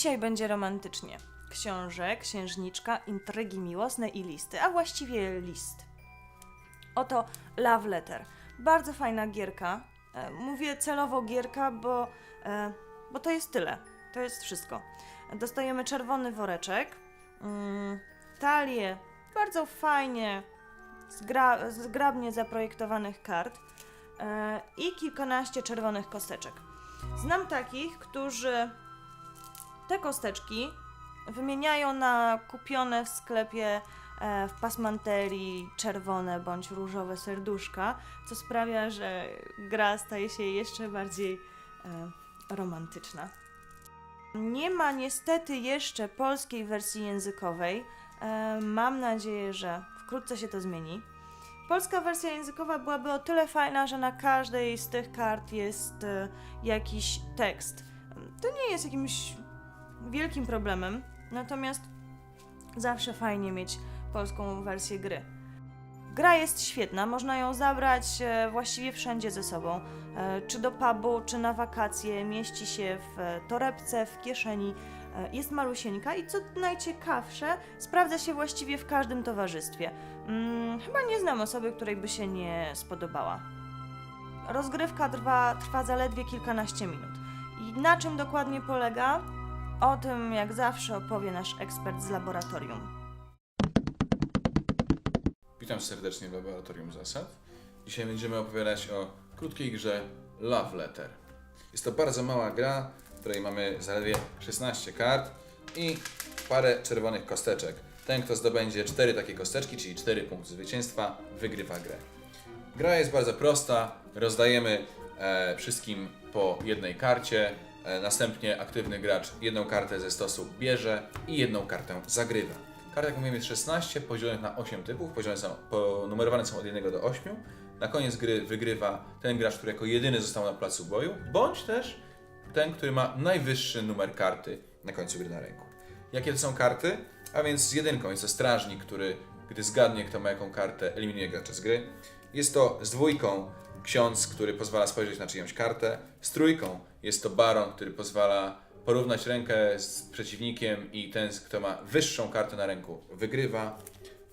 Dzisiaj będzie romantycznie. Książę, księżniczka, intrygi miłosne i listy, a właściwie list. Oto Love Letter. Bardzo fajna gierka. E, Mówię celowo gierka, bo, e, bo to jest tyle. To jest wszystko. Dostajemy czerwony woreczek, mm, talię bardzo fajnie, zgra, zgrabnie zaprojektowanych kart e, i kilkanaście czerwonych kosteczek. Znam takich, którzy te kosteczki wymieniają na kupione w sklepie e, w pasmanterii czerwone bądź różowe serduszka, co sprawia, że gra staje się jeszcze bardziej e, romantyczna. Nie ma niestety jeszcze polskiej wersji językowej. E, mam nadzieję, że wkrótce się to zmieni. Polska wersja językowa byłaby o tyle fajna, że na każdej z tych kart jest jakiś tekst. To nie jest jakimś wielkim problemem, natomiast zawsze fajnie mieć polską wersję gry. Gra jest świetna, można ją zabrać e, właściwie wszędzie ze sobą. E, Czy do pubu, czy na wakacje, mieści się w e, torebce, w kieszeni. Jest malusieńka i co najciekawsze, sprawdza się właściwie w każdym towarzystwie. Mm, chyba nie znam osoby, której by się nie spodobała. Rozgrywka trwa, trwa zaledwie kilkanaście minut. I na czym dokładnie polega? O tym, jak zawsze, opowie nasz ekspert z laboratorium. Witam serdecznie w Laboratorium Zasad. Dzisiaj będziemy opowiadać o krótkiej grze Love Letter. Jest to bardzo mała gra, w której mamy zaledwie 16 kart i parę czerwonych kosteczek. Ten, kto zdobędzie 4 takie kosteczki, czyli 4 punkty zwycięstwa, wygrywa grę. Gra jest bardzo prosta. Rozdajemy e, wszystkim po jednej karcie. E, następnie aktywny gracz jedną kartę ze stosu bierze i jedną kartę zagrywa. Kart, jak mówimy, jest 16, podzielonych na 8 typów, podzielone są, ponumerowane są od 1 do 8. Na koniec gry wygrywa ten gracz, który jako jedyny został na placu boju, bądź też ten, który ma najwyższy numer karty na końcu gry na ręku. Jakie to są karty? A więc z jedynką jest to strażnik, który, gdy zgadnie, kto ma jaką kartę, eliminuje gracza z gry. Jest to z dwójką ksiądz, który pozwala spojrzeć na czyjąś kartę. Z trójką jest to baron, który pozwala porównać rękę z przeciwnikiem i ten, kto ma wyższą kartę na ręku, wygrywa.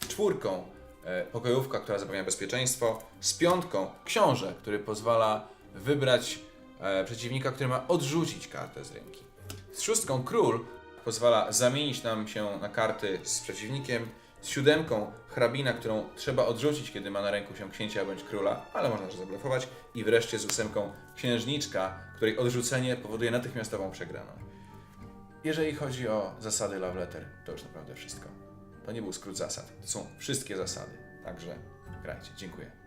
Czwórką e, pokojówka, która zapewnia bezpieczeństwo. Z piątką książę, który pozwala wybrać e, przeciwnika, który ma odrzucić kartę z ręki. Z szóstką król pozwala zamienić nam się na karty z przeciwnikiem. Z siódemką hrabina, którą trzeba odrzucić, kiedy ma na ręku się księcia bądź króla, ale można też zablokować. I wreszcie z ósemką księżniczka, której odrzucenie powoduje natychmiastową przegraną. Jeżeli chodzi o zasady Love Letter, to już naprawdę wszystko. To nie był skrót zasad, to są wszystkie zasady. Także grajcie. Dziękuję.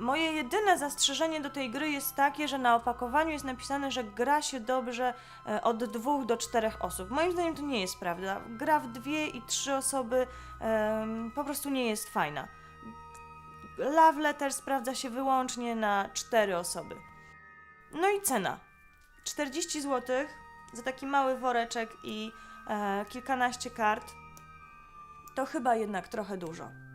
Moje jedyne zastrzeżenie do tej gry jest takie, że na opakowaniu jest napisane, że gra się dobrze e, od dwóch do czterech osób. Moim zdaniem to nie jest prawda. Gra w dwie i trzy osoby em, po prostu nie jest fajna. Love Letter sprawdza się wyłącznie na cztery osoby. No i cena. 40 zł za taki mały woreczek i e, kilkanaście kart to chyba jednak trochę dużo.